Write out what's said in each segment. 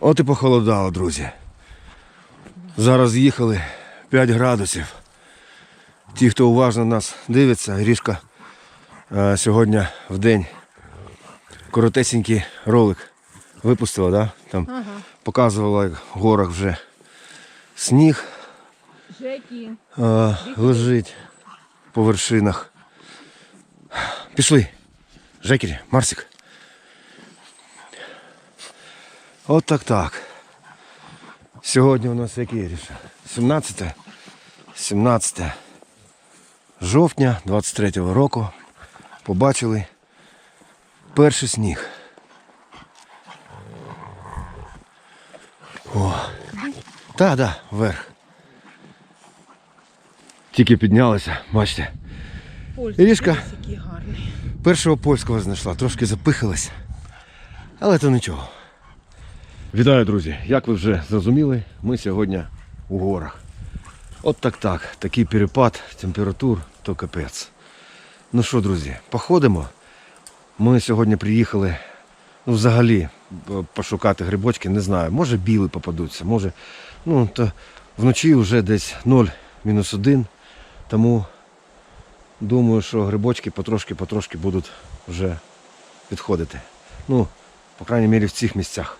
От і похолодало, друзі. Зараз їхали 5 градусів. Ті, хто уважно нас дивиться, Ріжка е, сьогодні в день коротесенький ролик випустила, да? Там Ага. показувала, як в горах вже сніг Жеки. е, лежить по вершинах. Пішли. Жекері, Марсик. От так так. Сьогодні у нас який ріша? 17? 17 жовтня 23-го року побачили перший сніг. О. Так, так, вверх. Тільки піднялися, бачите. Гарний. Першого польського знайшла, трошки запихалась. Але то нічого. Вітаю, друзі! Як ви вже зрозуміли, ми сьогодні у горах. От так так. Такий перепад температур, то капець. Ну що, друзі, походимо. Ми сьогодні приїхали ну, взагалі пошукати грибочки, не знаю. Може біли попадуться, може. Ну, то вночі вже десь 0 мінус 1. Тому Думаю, що грибочки потрошки-потрошки будуть вже підходити. Ну, по крайній мірі в цих місцях.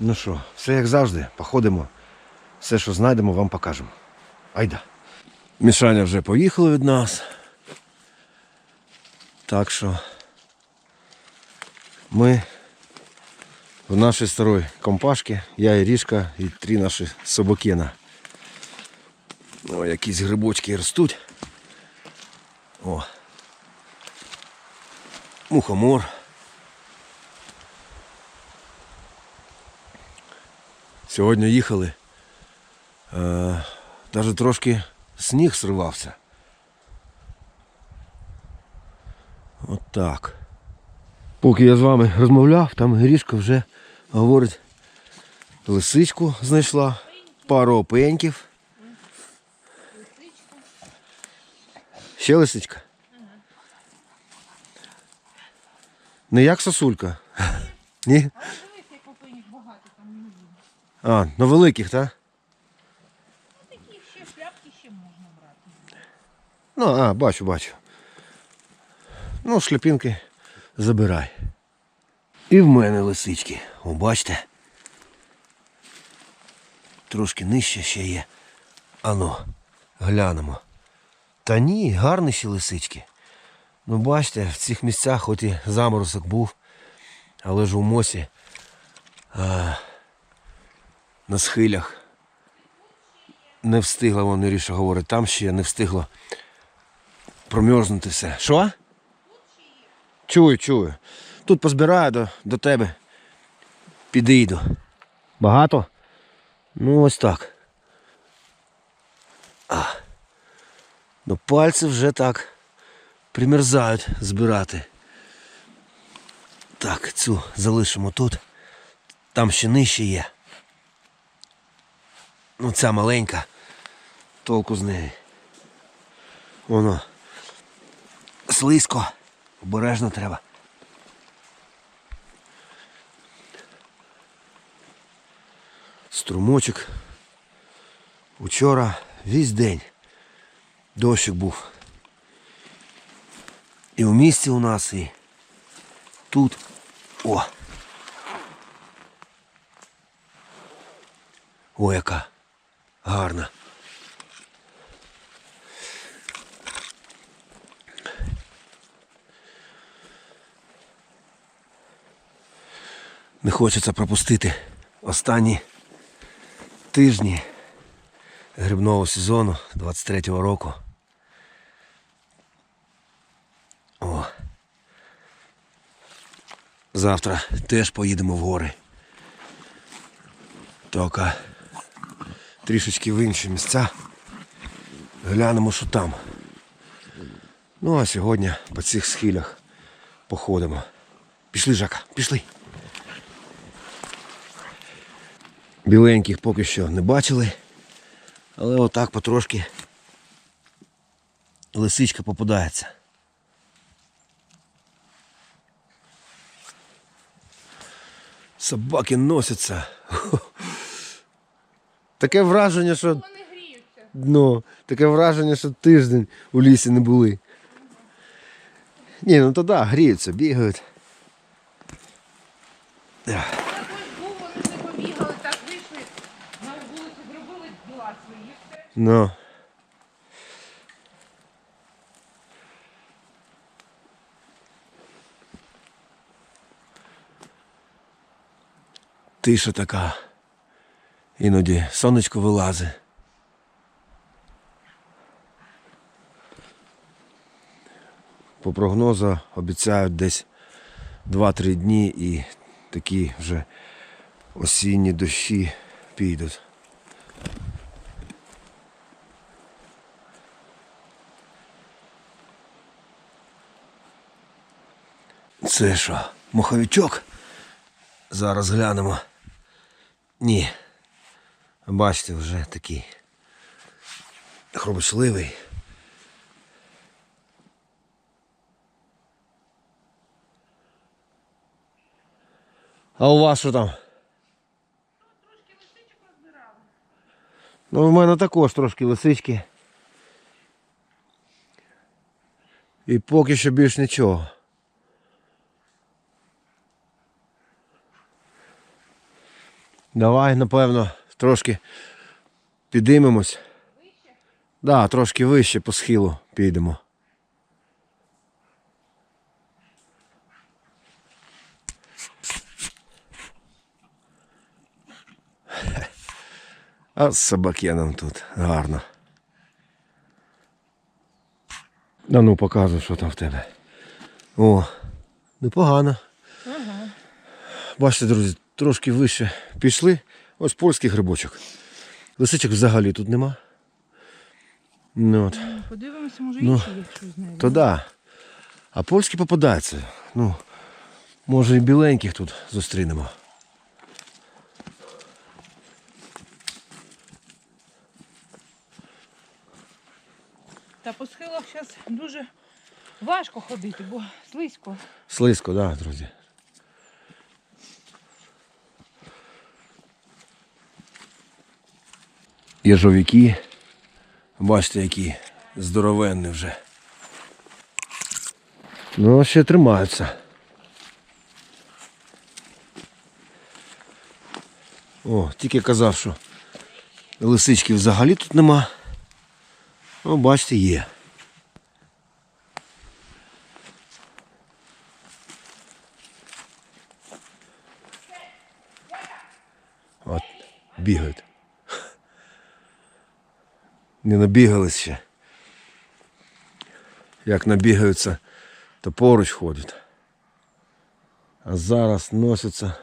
Ну що, все як завжди, походимо. Все, що знайдемо, вам покажемо. Айда. Мішаня вже поїхали від нас. Так що ми в нашій старій компашці, я і Рішка, і три наші собакена. О, якісь грибочки ростуть. О. Мухомор. Сьогодні їхали. Е, навіть трошки сніг сривався. От так. Поки я з вами розмовляв, там Грішка вже говорить, лисичку знайшла, пару опеньків. Ще лисичка? Не як сосулька? Ні? Дивись, як попинів багато там не буде. А, на великих, так? Такі ще шляпки ще можна брати. Ну, а, бачу, бачу. Ну, шляпінки забирай. І в мене лисички. О, бачите? Трошки нижче ще є. Ано, глянемо. Та ні, гарні ще лисички. Ну, бачите, в цих місцях хоч і заморозок був, але ж у мосі а, на схилях не встигла, вон Іріша говорить, там ще не встигло промерзнути все. Що? Чую, чую. Тут позбираю до, до тебе. Підійду. Багато? Ну ось так. А. Ну пальці вже так примерзають збирати. Так, цю залишимо тут. Там ще нижче є. Ну ця маленька. Толку з неї. Воно. Слизько. Обережно треба. Струмочок. Учора весь день дощик був. І в місті у нас, і тут. О! О, яка гарна. Не хочеться пропустити останні тижні грибного сезону 23-го року. О. Завтра теж поїдемо в гори. Тільки трішечки в інші місця. Глянемо, що там. Ну а сьогодні по цих схилях походимо. Пішли, Жака, пішли. Біленьких поки що не бачили, але отак потрошки лисичка попадається. Собаки носяться. Таке враження, що Вони гріються. Ну, таке враження, що тиждень у лісі не були. Ні, ну то да, гріються, бігають. Був, вони не побігали, так вийшли на вулицю, зробили діла свої. і все. Ну. Тиша така. Іноді сонечко вилазить. По прогнозу обіцяють десь 2-3 дні і такі вже осінні дощі підуть. Це що, моховичок? Зараз глянемо. Ні. Бачите, вже такий хробочливий. А у вас що там? Трошки лисичок розбирали. Ну, в мене також трошки лисички. І поки що більш нічого. Давай, напевно, трошки підіймемось. Вище. Да, трошки вище по схилу підемо. А з собакеном тут гарно. Да ну показуй, що там в тебе. О, непогано. Ага. Бачите, друзі, трошки вище пішли. Ось польський грибочок. Лисичок взагалі тут нема. Ну, от. Подивимося, може Ну, інші є щось знайдемо. То да. А польські попадаються. Ну, може і біленьких тут зустрінемо. Та по схилах зараз дуже важко ходити, бо слизько. Слизько, так, да, друзі. Єжовики. Бачите, які здоровенні вже. Ну, ще тримаються. О, тільки казав, що лисички взагалі тут нема. Ну, бачите, є. От, бігають. Не набігались ще. Як набігаються, то поруч ходять. А зараз носяться.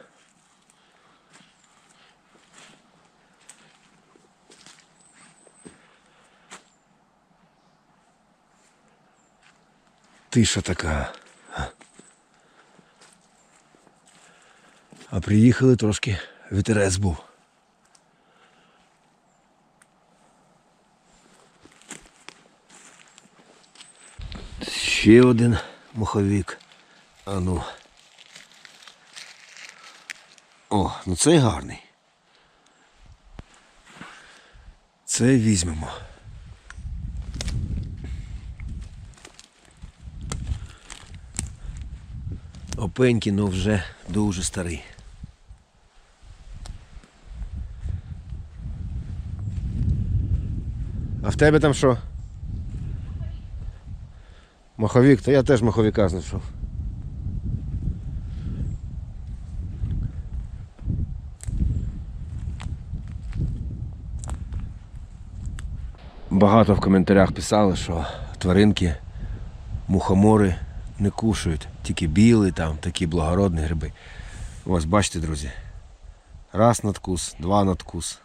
Тиша така. А приїхали трошки вітерець був. Ще один моховик. А ну. О, ну цей гарний. Це візьмемо. Опенький, ну вже дуже старий. А в тебе там що? Маховик, то я теж маховика знайшов. Багато в коментарях писали, що тваринки, мухомори не кушають, тільки білі там, такі благородні гриби. Ось бачите, друзі. Раз надкус, два надкус.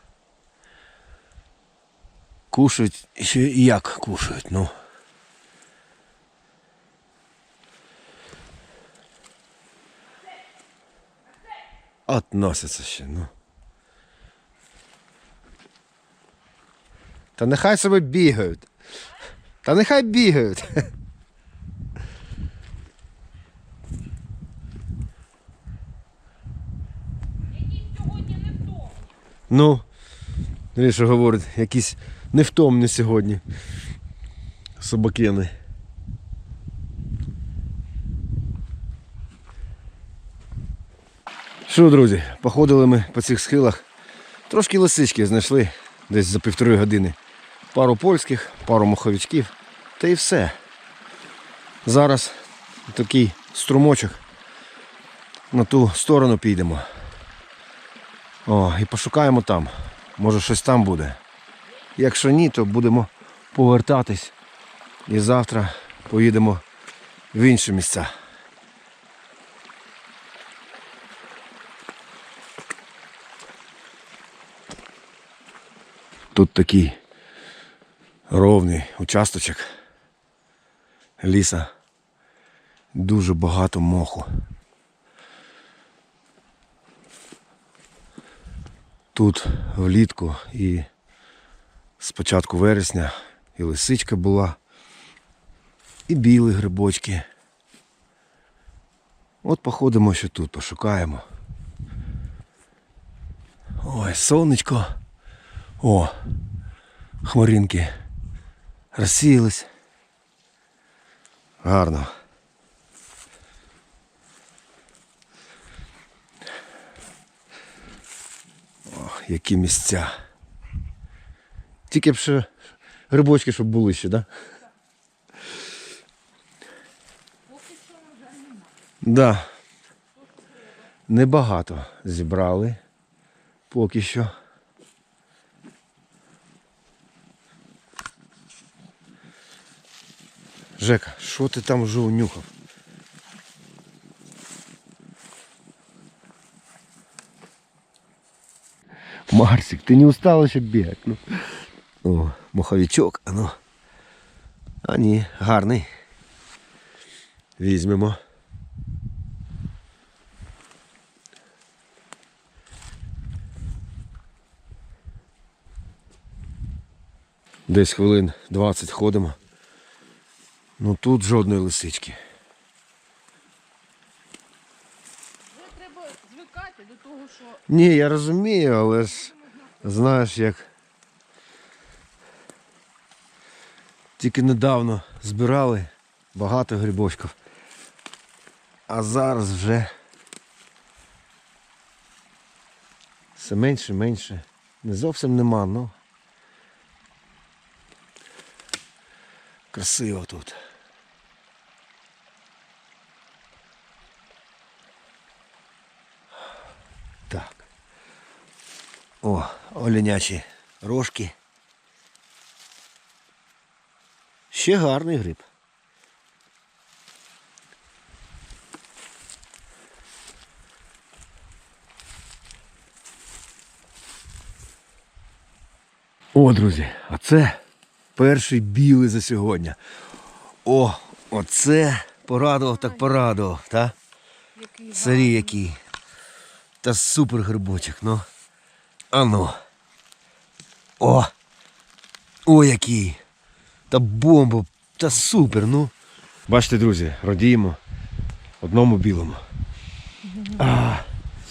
Кушають, ще і як кушають, ну. От носяться ще, ну. Та нехай собі бігають. Та нехай бігають. Ну, Гріша говорить, якісь невтомні сьогодні. Собакени. Що, друзі, походили ми по цих схилах. Трошки лисички знайшли десь за півтори години. Пару польських, пару моховичків. Та і все. Зараз такий струмочок. На ту сторону підемо. О, і пошукаємо там. Може щось там буде. Якщо ні, то будемо повертатись. І завтра поїдемо в інші місця. Тут такий ровний участочок ліса. Дуже багато моху. Тут влітку і з початку вересня і лисичка була, і білі грибочки. От походимо ще тут, пошукаємо. Ой, сонечко. О, хмаринки розсіялись. Гарно. Ох, які місця. Тільки б ще грибочки, щоб були ще, так? Да? Да. Небагато зібрали поки що. Жека, що ти там вже унюхав? Марсик, ты не устал еще бегать? Ну. О, моховичок, а ну. А ні, гарний. Візьмемо. Десь хвилин 20 ходимо. Ну тут жодної лисички. Вже треба звикати до того, що Ні, я розумію, але ж знаєш як. Тільки недавно збирали багато грибочків. А зараз вже все менше, менше. Не зовсім нема, ну. Красиво тут. Так. О, оленячі рожки. Ще гарний гриб. О, друзі, а це перший білий за сьогодні. О, оце порадував, так порадував, так? який Царі який. Та супер грибочок, ну. Ану. О! О, який! Та бомба! Та супер, ну. Бачите, друзі, радіємо одному білому. А,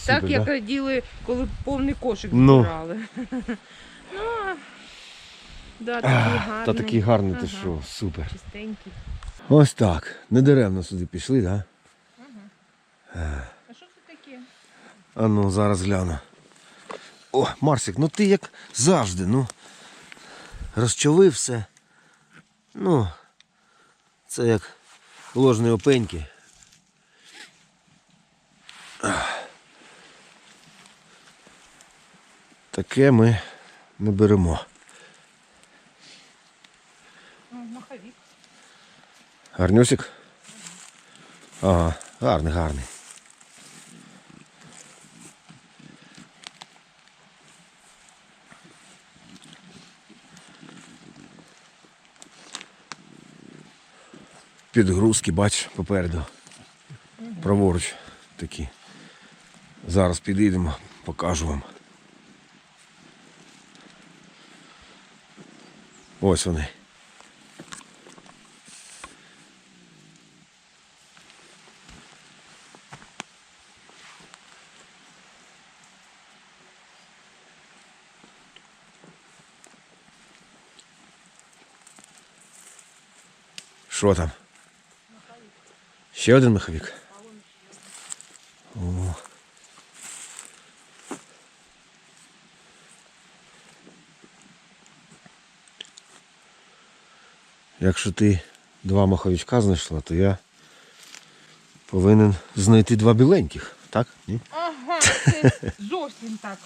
так, супер, як да? раділи, коли повний кошик Ну. збирали. ну, да, такий гарний. Та такий гарний, ти що, супер. Чистенький. Ось так. Недаремно сюди пішли, так? Да? А що це таке? А ну, зараз гляну. О, Марсик, ну ти як завжди, ну. Розчовив все. Ну, це як ложні опеньки. Таке ми не беремо. О, маховік. Гарнюсик? Ага, гарний, гарний. Підгрузки, бач, попереду. Праворуч такі. Зараз підійдемо, покажу вам. Ось вони. Що там? Ще один маховик. О. Якщо ти два маховичка знайшла, то я повинен знайти два біленьких, так? Ні? Ага, це зовсім так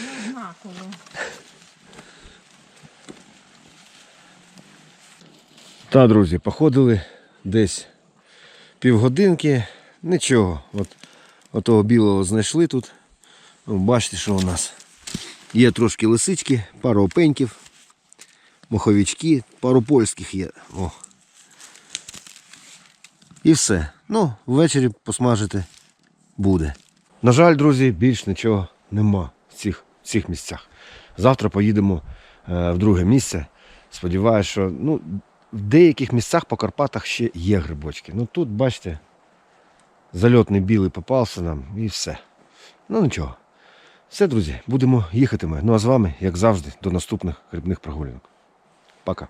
незнаково. Та, друзі, походили десь півгодинки, нічого. От, отого білого знайшли тут. Бачите, що у нас є трошки лисички, пару опеньків, моховички, пару польських є. О. І все. Ну, ввечері посмажити буде. На жаль, друзі, більш нічого нема в цих, в цих місцях. Завтра поїдемо е, в друге місце. Сподіваюся, що ну, в деяких місцях по Карпатах ще є грибочки. Ну тут, бачите, зальотний білий попався нам і все. Ну нічого. Все, друзі, будемо їхати ми. Ну а з вами, як завжди, до наступних грибних прогулянок. Пока.